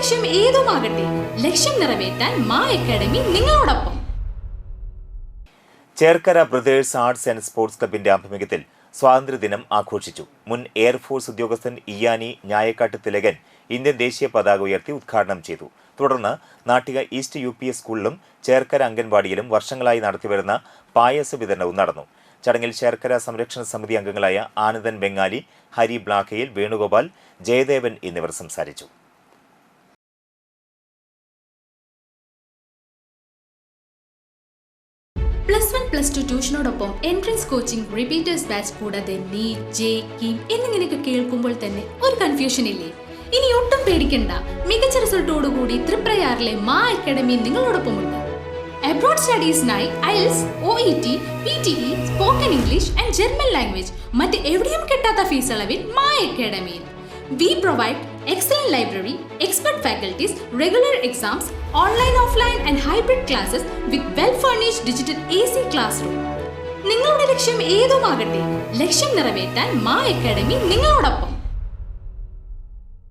ലക്ഷ്യം ഏതുമാകട്ടെ ലക്ഷ്യം നിറവേറ്റാൻ മാ അക്കാഡമി നിങ്ങളോടൊപ്പം. Cherkkara brothers arts and sports ക്ലബിന്റെ ആഭിമുഖ്യത്തിൽ സ്വാതന്ത്ര്യദിനം ആഘോഷിച്ചു. മുൻ എയർഫോഴ്സ് ഉദ്യോഗസ്ഥൻ ഇയാനി ഞായക്കാട്ട് തിലകൻ ഇന്ത്യൻ ദേശീയ പതാക ഉയർത്തി ഉദ്ഘാടനം ചെയ്തു. തുടർന്ന് Nattika east U P S സ്കൂളിലും ചേർക്കര അംഗൻവാടിയിലും വർഷങ്ങളായി നടത്തിവരുന്ന പായസ വിതരണവും നടന്നു. ചടങ്ങിൽ ചേർക്കര സംരക്ഷണ സമിതി അംഗങ്ങളായ ആനന്ദൻ ബംഗാലി ഹരി ബ്ലാക്കയിൽ വേണുഗോപാൽ ജയദേവൻ എന്നിവർ സംസാരിച്ചു. പ്ലസ് ടു ട്യൂഷനോടൊപ്പം എൻട്രൻസ് കോച്ചിങ് റിപ്പീറ്റേഴ്സ് ബാച്ച് കൂടാതെ നീറ്റ് ജെ കിം എന്നിങ്ങനെയൊക്കെ കേൾക്കുമ്പോൾ തന്നെ ഒരു കൺഫ്യൂഷൻ ഇല്ലേ? ഇനി ഒട്ടും പേടിക്കണ്ട. മികച്ച റിസൾട്ടോടുകൂടി തൃപ്രയാറിലെ മാ അക്കാഡമി നിങ്ങളോടൊപ്പമുണ്ട്. Abroad സ്റ്റഡീസിനായി IELTS O E T P T E spoken English and German language മറ്റ് എവിടെയും കിട്ടാത്ത ഫീസ് അളവിൽ Maa അക്കാഡമിയിൽ we provide excellent library expert faculties regular expert online offline and hybrid offline with hybrid Aneesh digital A C നിങ്ങളുടെ ലക്ഷ്യം ഏതുമാകട്ടെ ലക്ഷ്യം നിറവേറ്റാൻ മാ അക്കാഡമി നിങ്ങളോടൊപ്പം.